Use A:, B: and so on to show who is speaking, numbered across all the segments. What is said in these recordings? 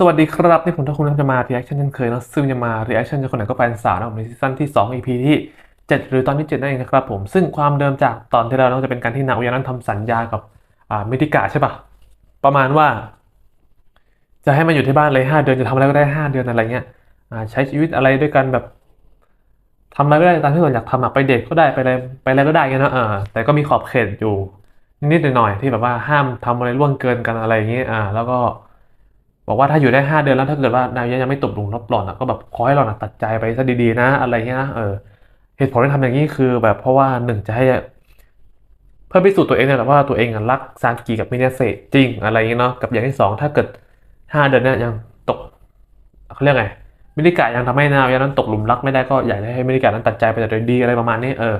A: สวัสดีครับนี่ผมทักคุณจะมา reaction เช่นเคยนะซึ่งจะมา reaction จะคนไหนก็แฟนสาวนะผมในซีซั่นที่ 2 EP ที่ 7 หรือตอนที่ 7 นั่นเองนะครับผมซึ่งความเดิมจากตอนที่แล้วเนอะจะเป็นการที่นาโอยานั้นทำสัญญากับอ่ามิติกะใช่ปะประมาณว่า จะให้มันอยู่ที่บ้านเลย 5 เดือนจะทำอะไรก็ได้ 5 เดือนอะไรเงี้ยอ่าใช้ชีวิตอะไรด้วยกันแบบทำอะไรก็ได้ตามที่เราอยากทำอะไปเดทก็ได้ไปอะไรไปอะไรก็ได้เงี้ยนะเออแต่ก็มีขอบเขตอยู่นิดๆหน่อยๆที่แบบว่าห้ามทำอะไรล่วงเกินกันอะไรอย่างเงี้ยอ่าแล้วก็ บอกว่าถ้าอยู่ได้ห้าเดือนแล้วถ้าเกิดว่านายยังไม่ตกหลุมรับหล่อนอะก็แบบขอให้หล่อนตัดใจไปซะดีๆนะ อะไรเงี้ยนะเออเหตุผลที่ทำอย่างนี้คือแบบเพราะว่าหนึ่งจะให้ เพื่อพิสูจน์ตัวเองเนี่ยแหละว่าตัวเองรักซานกิกับมิเนเซจริงอะไรเงี้ยเนาะกับอย่างที่สองถ้าเกิดห้าเดือนเนี่ยยังตกเขาเรียกไงมิริกะยังทำให้นายนั้นตกหลุมรักไม่ได้ก็อยากให้มิริกะนั้นตัดใจไปแต่โดยดีอะไรประมาณนี้เออ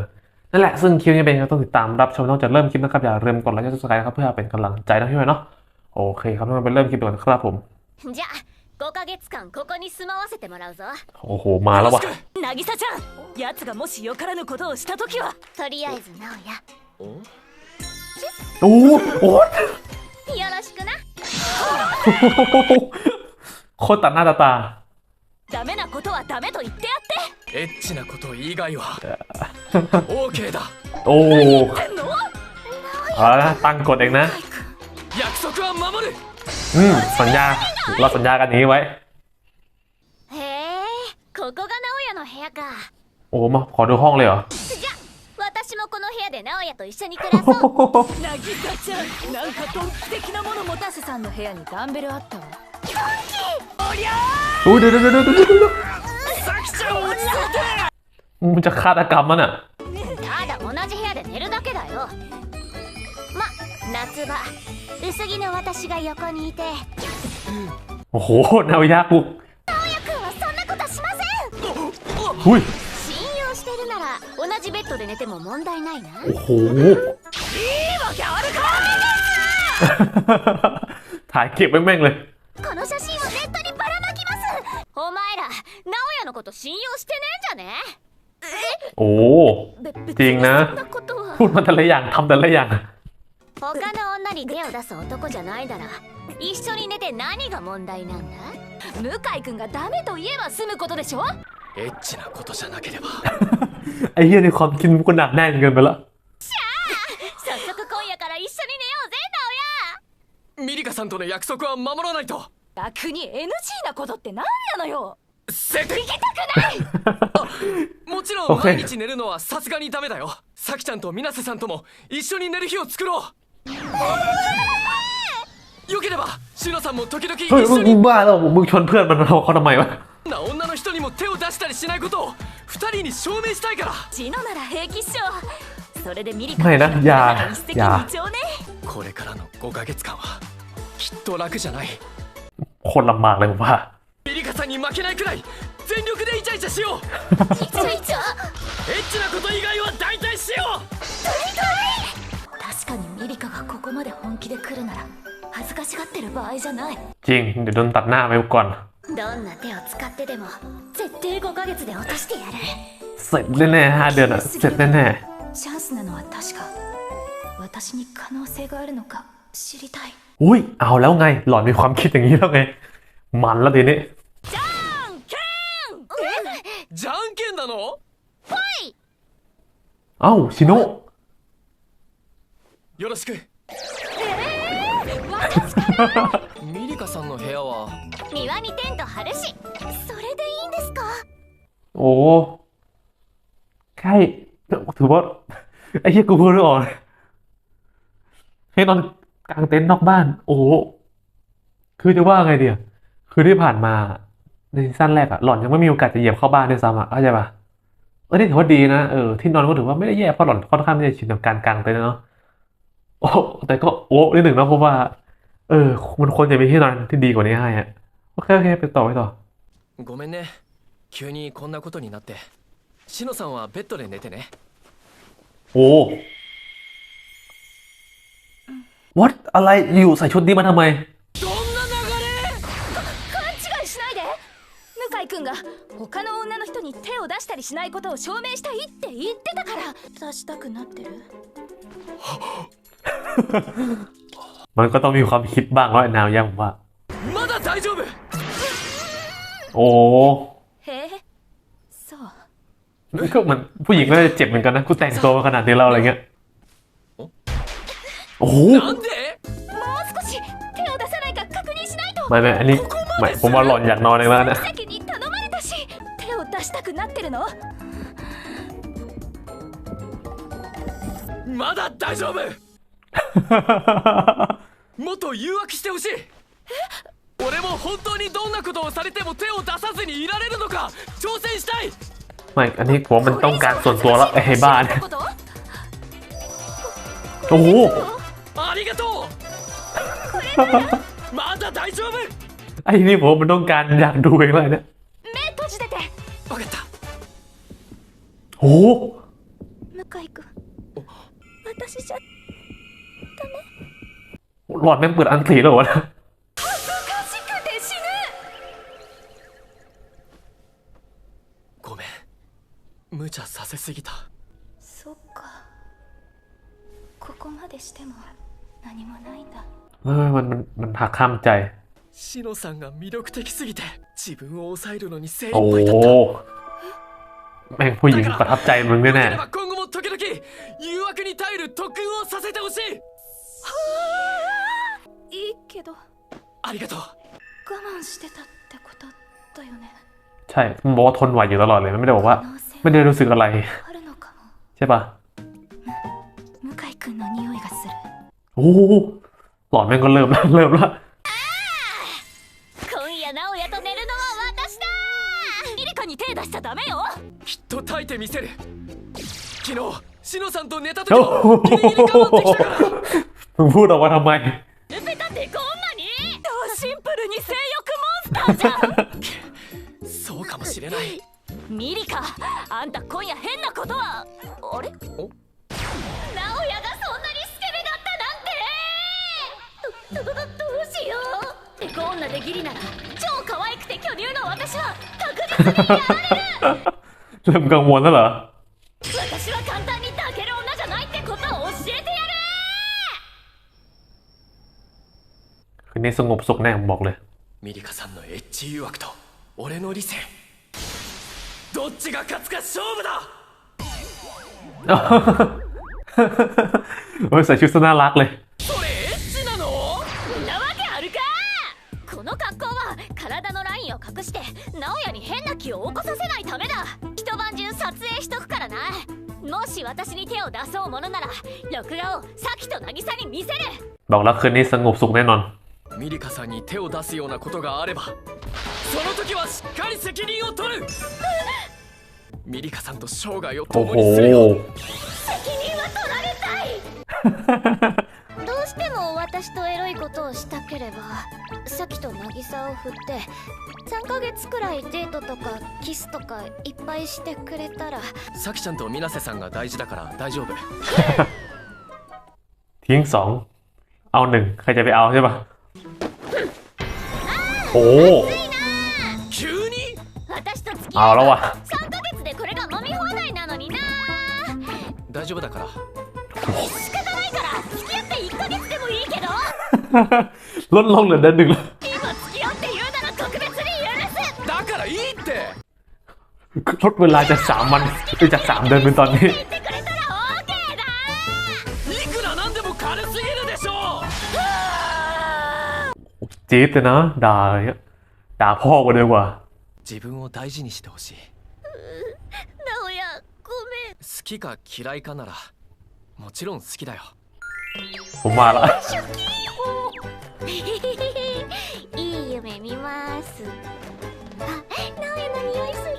A: นั่นแหละซึ่งคลิปนี้เป็นต้องติดตามรับชมนอกจากเริ่มคลิปนะครับอย่าลืมกดไลค์กดซับสไครต์นะครับเพื่อเป็นกำลังใจนะพี่เนาะโอเคครับเราไปเริ่มคลิปกันครับผม
B: じゃあ5ヶ月間ここに住まわせてもらうぞ。
A: おおまあらわ。なぎ
C: さちゃん奴がもしよからぬことをしたときは？
B: とりあえず
A: なおやおおお。
B: よろしくな。
A: こたなだた。
C: ダメなことはダメと言ってやって。
D: エッチなこと以外は。
A: オーケーだ。おお。あらタンコでな。
D: 約束は守る。
A: อืม สัญญา เราสัญญากันอย่างนี้ไว้
B: へえここが直哉の部屋か
A: โอ้มาขอดูห้องเลยเหรอ
B: じゃあ私もこの部屋で直哉と一緒に暮らそう
C: 渚ちゃんなんかドンキ的なもの持たせさんの部屋にダンベルあったわ
A: อุ้ยเดี๋ยวเดี๋ยวเดี๋ยวเดี๋ยวเดี๋ยว
D: サキちゃん落ち着いて
A: มันจะฆาตกรรมมันอ่ะ
B: 薄着の私が横にいて
A: โอ้โหนายากุก
B: 直哉くんはそんなことしません
A: อุ้ย
B: 信用してるなら同じベッドで寝ても問題ないな
A: โอ้โห ถ่ายเก็บไว้แม่งเลย
B: この写真をネットにばらまきますお前ら直哉のこと信用してねえんじゃね
A: โอ้
C: べ別
A: จริง
C: に
A: นะ
C: そんなことは
A: พูดมาแต่ละอย่างทำแต่ละอย่าง
B: 他の女に手を出す男じゃないなら一緒に寝て何が問題なんだ
C: 向井君がダメと言えば済むことでしょ
D: エッチなことじゃなければ
A: ไอ้เหี้ยในความคิดมันก็หนักแน่นเกินไปละ
B: 早速今夜から一緒に寝ようぜ
D: ミリカさんとの約束は守らないと
C: 逆に NG なことって何なのよ
D: せてもちろん
A: OK
D: 毎日寝るのはさすがにダメだよサキちゃんと水瀬さんとも一緒に寝る日を作ろう よければシノさんも時々一
A: เฮ้ยมึ
D: 緒
A: ง
D: に
A: บ้าแล้วมึงชวนเพื่อนมันเอาเขาทำไมวะ
D: な女の人にも手を出したりしないことを二人に証明したいから
C: ジノなら平気っしょそれでミリカ
A: ไม่นะอย่า
C: なら一石
A: อย่า
C: 二鳥ね
D: これからの5ヶ月間はきっと楽じゃない
A: โคตรลำบากเลยผมว่า
D: ミリカさんに負けないくらい全力でイチャイチャしよう
B: イチャイチャ
D: エッチなこと以外は大体しよう
C: 確 かにミリカがここまで本気で来るなら恥ずかしがってる場合じゃない
A: จริง เดี๋ยวโดนตัดหน้าไปก่อน
B: どんな手を使ってでも絶対5ヶ月で落としてやる
A: เสร็จแน่ๆห้าเดือนอ่ะ เสร็จแน่
C: チャンスなのは確か私に可能性があるのか知りたい
A: ๆอุ้ย เอาแล้วไง หล่อนมีความคิดอย่างนี้แล้วไง มันแล้วทีนี้
D: じゃんけんなの
A: เอ้า ชิโนะ
D: よろしくミリカさんの部屋は
B: 庭にテント張るしそれでいいんですか
A: โอ้ใช่ถือว่า ไอ้เหี้ยกูพูดไม่ออกเลยให้นอนกลางเต็นท์นอกบ้าน โอ้โหคือจะว่าไงเดียคือที่ผ่านมาในซีซั่นแรกอะหล่อนยังไม่มีโอกาสจะเหยียบเข้าบ้านด้วยซ้ำอะเข้าใจปะเออนี่ถือว่าดีนะเออที่นอนก็ถือว่าไม่ได้แย่เพราะหล่อนค่อนข้างที่จะชินกับการกางเต็นท์นะเนาะ โอ้แต่ก็โอ้นิดหนึ่งนะเพราะว่า เออ มันควรจะมีที่นอนที่ดีกว่านี้ให้อะโอเคโอเคไปต่อไปต่อ
D: ごめんね急にこんなことになってシノさんはベッドで寝てね
A: โอ้ what อะไรอยู่ใส่ชุดนี้มาทำไม
D: どんな流
C: 勘違いしないで向井君が他の女の人に手を出したりしないことを証明したいって言ってたから出したくなってる
A: มันก็ต้องมีความคิดบ้างว่าไอ้นาวยาผมว่า
D: れまだ大丈夫
A: โอ้
C: へえそう
A: ก็เหมือนผู้หญิงก็จะเจ็บเหมือนกันนะกูแต่งตัวมาขนาดนี้แล้วอะไรเงี้ยโอ้โห
D: なんで
C: もう少し手を出さないか確認しないと
A: ไม่ไม่อันนี้ไม่ผมว่าหล่อนอยากนอนเองแล้วนะ
C: 席に頼まれたし手を出したくなってるの
D: まだ大丈夫 もっと誘惑してほしい俺も本当にどんなことをされても手を出さずにいられるのか挑戦したい
A: ไม่อันนี้ผมว่ามันต้องการส่วนตัวแล้วไอ้บ้าเนี่ย
C: こと
A: โอ้โห
D: ありがとうまだ大丈夫
A: ไอ้นี่ผมว่ามันต้องการอยากดูเองเลยเนี่ย
C: 目閉じてて
D: 分かった
A: โอ้โห
C: 向井君私じゃ
A: หลอดแม่งเปิดอันสีแล้ววะนะ
C: おかしくて死ぬ
D: ごめん無茶させすぎた
C: そっかここまでしても何もないんだ
A: เออมันมันมันหักข้ามใจ
D: シノさんが魅力的すぎて自分を抑えるのに精一
A: โอ้โห
D: 杯だった
A: แม่งผู้หญิงประทับใจมึงแน่
D: では今後も時々誘惑に耐える特訓をさせてほしい
C: いいけ ど我
D: ありがとう
C: 慢してたってことだよね
A: ๆใช่มันบอกว่าทนไหวอยู่ตลอดเลยมันไม่ได้บอกว่า
C: 可能性
A: ไม่ได้รู้สึกอะไร
C: あるのかも
A: ใช่ป่ะ
C: 向井君の匂いがする
A: โอ้โหหลอดแม่งก็เริ่มแล้ว เริ่มแล้ว
B: 今夜直哉と寝るのは私だ
C: ミリカに手出しちゃダメよ
D: きっと耐えてみせる昨日シノさんと寝た時
A: โอ้
D: も
A: โห
D: ギリギリ頑張ってきたから
A: มึงพูดออกมาทำไม
D: そうかもしれない
B: ミリカあんた今夜変なことはあれ
D: お
B: 直哉がそんなにスケベだったなんてどどどどうしようエコ女でギリなら超可愛くて巨乳の私は確実にやられる
A: เริ่มกังวลแล้วเหรอ
B: 私は簡単に抱ける女じゃないってことを教えてやる
A: คืนนี้สงบสุขแน่ผมบอกเลย
D: ミリカさんのエッチ誘惑と俺の理性どっちが勝つか勝負だ
A: โอ้ยใส่ชุดซะน่ารักเลย
D: それエッチなの
B: なわけあるかこの格好は体のラインを隠して直哉に変な気を起こさせないためだ一晩中撮影しとくからなもし私に手を出そうものなら録画をサキと渚に見せる
A: บอกแล้วคืนนี้สงบสุขแน่นอน
D: ミリカさんに手を出すようなことがあればその時はしっかり責任を取るミリカさんと生涯を
A: โอ้
D: 共
A: โห
D: にするよ
B: 責任は取られたいどうしても私とエロいことをしたければサキと渚を振って3ヶ月くらいデートとかキスとかいっぱいしてくれたら
D: サキちゃんと水瀬さんが大事だから大丈夫
A: ทิ้งสองเอาหนึ่งใครจะไปเอาใช่ป่ะ โอ้
D: 急に
B: 私と付き
A: あらわ
B: 合えば3ヶ月でこれが飲み放題なのにな
D: 大丈夫だから
B: 仕方ないから付き合って1ヶ月でもいいけど
A: ลดลงเหลือเดือนหนึ่งแล้ว
B: 今付き合って言うなら特別に許す
D: だからいいって
A: ลดเวลาจากสามวันไปจากสามเดือนเป็นตอนนี้ จี๊ดเลยนะด่าอะไรเงี้ยด่าพ่อกันเลยกว่า
D: 自分を大事にしてほしい
B: 直哉ごめん
D: 好きか嫌いかならもちろん好きだよ
A: ผมมาละ
B: いい夢見ますあ直哉の匂いする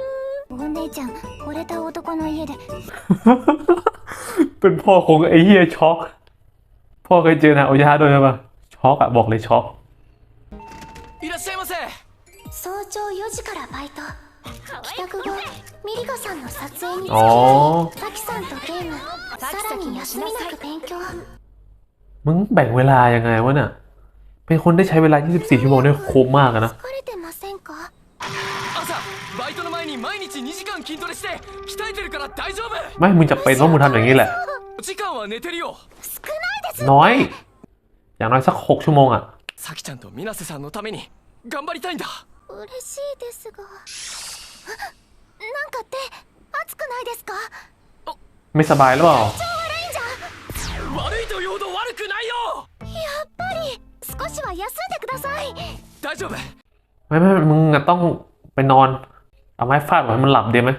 B: お姉ちゃん惚れた男の家で
A: เป็นพ่อคงไอ้เฮียช็อก พ่อเคยเจอนะโอยาด้วยใช่ป่ะช็อกอะบอกเลยช็อก
B: 4時からバイト帰宅後ミリカさんの撮影に
A: อ๋อ
B: サキさんとゲームさらに休みなく勉強
A: มึงแบ่งเวลายังไงวะเนี่ย เป็นคนได้ใช้เวลา 24 ชั่วโมงเนี่ยคุ้มมากอะนะ
B: 疲れてませんか
D: 朝バイトの前に毎日2時間筋トレして鍛えてるから大丈夫
A: ไม่ มึงจะเป็นต้องมึงทำอย่างนี้แหละ
D: 時間は寝てるよ
B: 少ないです
A: น้อย อย่างน้อยสัก 6 ชั่วโมงอะ
D: サキちゃんと水瀬さんのために頑張りたいんだ
E: 嬉しいですがあなんかって熱くないですか
A: ไม่สบายหรือเปล่า
E: 悪いんじゃ
D: 悪いというほど悪くないよ
E: やっぱり少しは休んでください
D: 大丈夫
A: ไม่ไม่มึงอะต้องไปนอน เอาไม้ฟาดหัวให้มันหลับดีไหม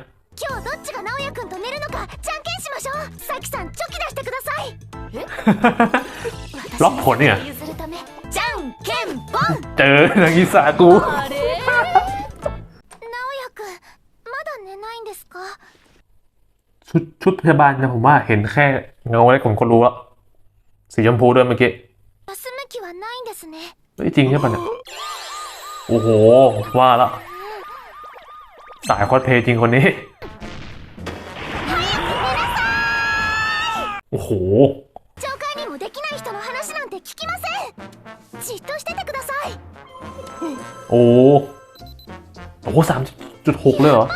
E: 今日どっちが直哉くんと寝るのかじゃんけんしましょうさきさんチョキ出してください
A: ล็อกผลเนี่ย
E: 譲るためじゃんけんぽん
A: เจอนางิสากู ชุดชุดพยาบาลนะผมว่าเห็นแค่เงาอะไรผมก็รู้แล้วสีชมพูด้วยเมื่อกี้เฮ้จริงใช่ปะเนี่ยโอ้โห ว่าละสายคอสเพย์จริงคนนี้ โอ้โหโอ้โหสามจุดหกเลยเหรอ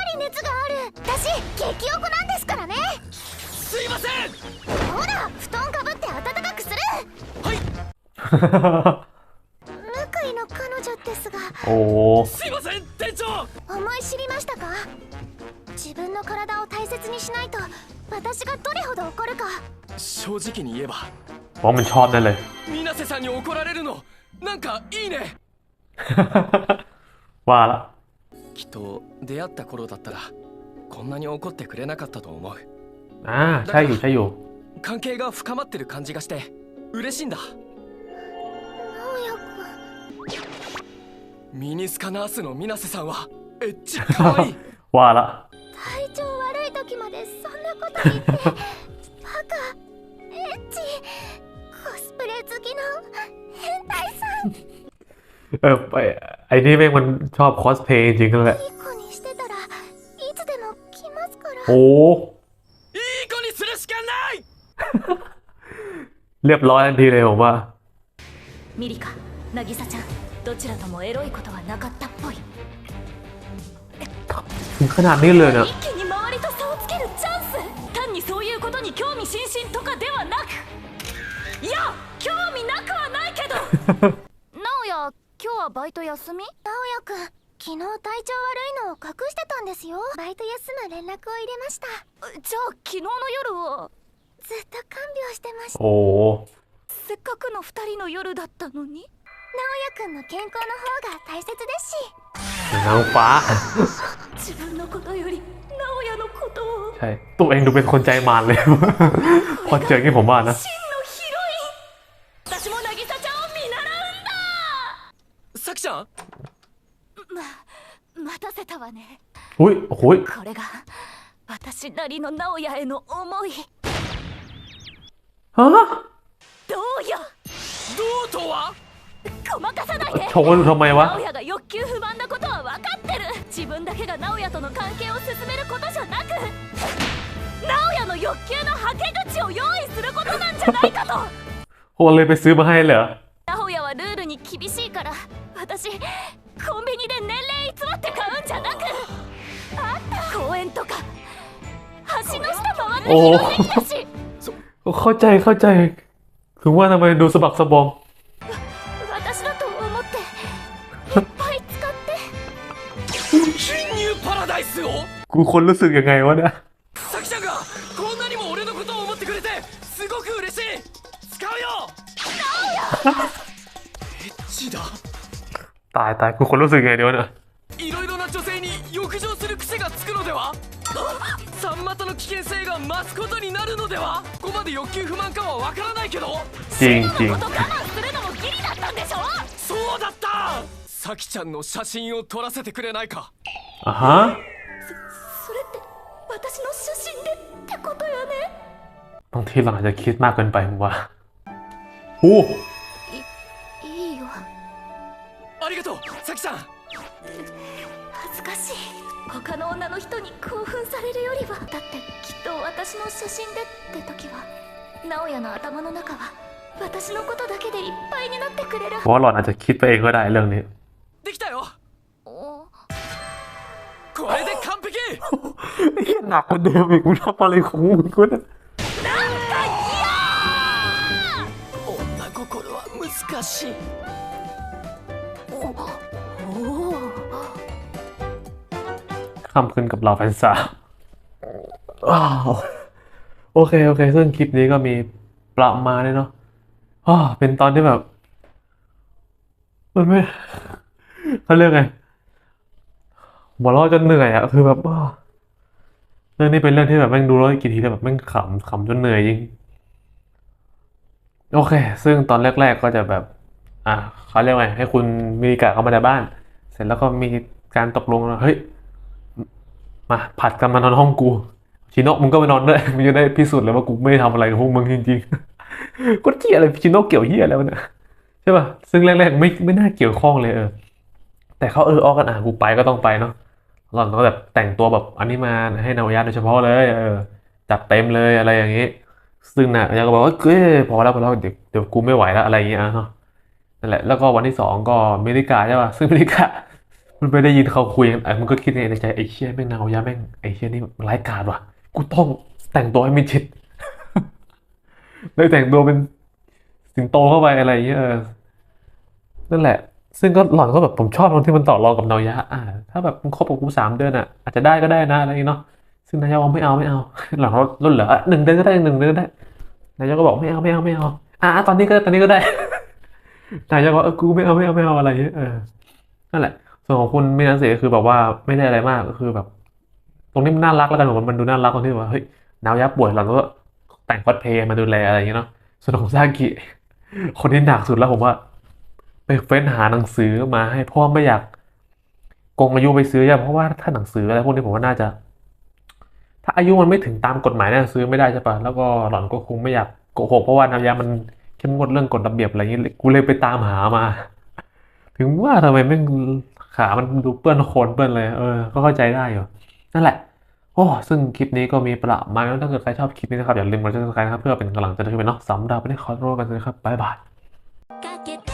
E: 向井の彼女ですが
A: โอ้
D: すいません店長
E: 思い知りましたか自分の体を大切にしないと私がどれほど怒るか
D: 正直に言えば
A: ว่ามันชอบนั่นเลย
D: 水瀬さんに怒られるのなんかいいね
A: ว่าละ
D: きっと出会った頃だったらこんなに怒ってくれなかったと思う
A: อ่าใช่อยู่ใช่อยู่
D: 関係が深まってる感じがして嬉しいんだ
E: 直哉
D: ミニスカナースの水瀬さんはエッチ可愛い
A: ว่าละ
E: 君体調悪い時までそんなこと言ってバカエッチコスプレ好きの変態さん
A: เออไอ้ไอ้นี่แม่งมันชอบคอสเพลย์จริงๆนั่นแหละ
E: いい子にしてたらいつでも来ますから
A: โอ้
D: いい子にするしかない
A: เรียบร้อยทันทีเลยผมว่า
E: ミリカ渚ちゃんどちらともエロいことはなかったっぽい
A: ถึงขนาดนี้เลยเนี่ย
E: 一気に周りと差をつけるチャンス単にそういうことに興味津々とかではなくいや興味なくはないけど直哉今日はバイト休み直哉くん昨日体調悪いのを隠してたんですよバイト休む連絡を入れましたじゃあ昨日の夜はずっと看病してました
A: โอ้
E: せっかくの二人の夜だったのに直哉くんの健康の方が大切ですし
A: นางฟ้า
E: 自分のことより直哉のことを
A: ใช่ ตัวเองดูเป็นคนใจมารเลย พอเจออย่างนี้ผมว่านะ
E: 真のヒロイン私も渚ちゃんを見習
D: さきちゃん
E: うんだま待たせたわね
A: อุ้ยโอ้โหย
E: これが私なりの直哉への思い
A: ฮะ
E: どうよ
D: どうとは
E: ごまかさないで
A: โชว์ดูทำไมวะ
E: 直哉が欲求不満なことは分かってる自分だけが直哉との関係を進めることじゃなく直哉の欲求のはけ口を用意することなんじゃないかと
A: โอ้เลยไปซื้อมาให้เหรอ
E: 直哉はルールに厳しいから私コンビニで年齢偽って買うんじゃなくあった公園とか橋の下回って
A: おー
E: 拾ってきたし
A: เข้าใจเข้าใจ ถึงว่าทำไมดูสะบักสะบอมกูคนรู้สึกยังไงวะเนี่ยตายตายกูคนรู้สึกไงเดี๋ยวเนี่ย
D: いろいろな女性に浴場する癖がつくのではサンマとの危険性が増すことになるのではここまで欲求不満かはわからないけど
A: จริงจริง
E: こと我慢するのもギリだったんでしょ
D: そうだったさきちゃんの写真を撮らせてくれないか
A: อ่ะฮะ
E: それって私の写真でってことよね
A: บางทีเราอาจจะคิดมากเกินไปผมว่าโอ้
E: いいよ
D: ありがとうさきちゃん
E: 恥ずかしい 他の女の人に興奮されるよりはだってきっと私の写真でって時は直哉の頭の中は私のことだけでいっぱいになってくれる
A: เพราะว่าหล่อนอาจจะคิดไปเองก็ได้เรื่องนี้
D: できたよ
E: お
D: これで完璧
A: หนักกว่าเดิมอีกมึงทำอะไรของมึงกูเนี่ย
D: 女心は難しい
A: ค่ำคืนกับเราแฟนสาวโอเคโอเค ซึ่งคลิปนี้ก็มีประมาณนี้เนาะอ้าวเป็นตอนที่แบบ มันไม่เขาเรียกไงหัวเราะจนเหนื่อยอะคือแบบเรื่องนี้เป็นเรื่องที่แบบแม่งดูแล้วกี่ทีแล้วแบบแม่งขำขำจนเหนื่อยจริงโอเค ซึ่งตอนแรก ๆ ก็จะแบบ อะเขาเรียกไงให้คุณมิริกะเข้ามาในบ้าน เสร็จแล้วก็มีการตกลงว่าเฮ้ย มาผัดกันมานอนห้องกู ชิโนะมึงก็ไปนอนด้วยมึงจะได้พิสูจน์เลยว่ากูไม่ได้ทำอะไรกับพวกมึงจริงๆก็เกลียอะไรชิโนะเกี่ยวเหี้ยอะไรวเนี่ยใช่ป่ะซึ่งแรกๆไม่ไม่น่าเกี่ยวข้องเลยเออ แต่เขาเออออกกันอะกูไปก็ต้องไปเนาะหล่อนก็แบบแต่งตัวแบบอันนี้มาให้นาวยะโดยเฉพาะเลยเออจัดเต็มเลยอะไรอย่างนี้ซึ่งน่ะยาก็บอกว่าเอ้ยพอแล้วพอแล้วเดี๋ยวเดี๋ยวกูไม่ไหวแล้วอะไรอย่างเงี้ยเนาะนั่นแหละแล้วก็วันที่สองก็เมริกาใช่ป่ะซึ่งเมริกา มันไปได้ยินเขาคุยกันไอ้มันก็คิดในใจไอ้เชี่ยแม่งนายะแม่งไอ้เชี่ยนี่ร้ายกาจว่ะ กูต้องแต่งตัวให้มิดชิดเลยแต่งตัวเป็นสิงโตเข้าไปอะไรอย่างเงี้ยเออนั่นแหละ ซึ่งก็หล่อนก็แบบผมชอบตรงที่มันต่อรองกับนายะอ่า ถ้าแบบมึงคบกับกูสามเดือนอะอาจจะได้ก็ได้นะอะไรเงี้ยเนาะซึ่งนายะบอกไม่เอาไม่เอา หลังเขาลดเหลือหนึ่งเดือนก็ได้หนึ่งเดือนก็ได้นายกก็บอกไม่เอาไม่เอาไม่เอาอะอะตอนนี้ก็ได้ตอนนี้ก็ได้นายกบอกเออกูไม่เอาไม่เอาไม่เอาอะไรเงี้ยเออนั่นแหละ ส่วนของคุณมินันเสก็คือแบบว่าไม่ได้อะไรมากก็คือแบบ ตรงนี้มันน่ารักแล้วกันผมมันดูน่ารักตรงที่ว่าเฮ้ยนาวยับป่วยเราก็แต่งคอสเพย์มาดูแลอะไรอย่างเงี้ยเนาะส่วนของซากิคนที่หนักสุดแล้วผมว่าไปเฟ้นหาหนังสือมาให้เพราะว่าไม่อยากโกงอายุไปซื้ออะเพราะว่าถ้าหนังสืออะไรพวกนี้ผมว่าน่าจะ ถ้าอายุมันไม่ถึงตามกฎหมายน่าจะซื้อไม่ได้ใช่ปะแล้วก็หล่อนก็คงไม่อยากโกหกเพราะว่านายามันเข้มงวดเรื่องกฎระเบียบอะไรอย่างเงี้ยกูเลยไปตามหามา ถึงว่าทำไมแม่ง ขามันดูเปื้อนโคลนเปื้อนเลยเออก็เข้าใจได้อยู่นั่นแหละโอ้ซึ่งคลิปนี้ก็มีประมาณนั้นถ้าเกิดใครชอบคลิปนี้นะครับอย่าลืมกดติดตามนะครับเพื่อเป็นกำลังใจด้วยกันเนาะสำหรับวันนี้ขอตัวกันนะครับบ๊ายบาย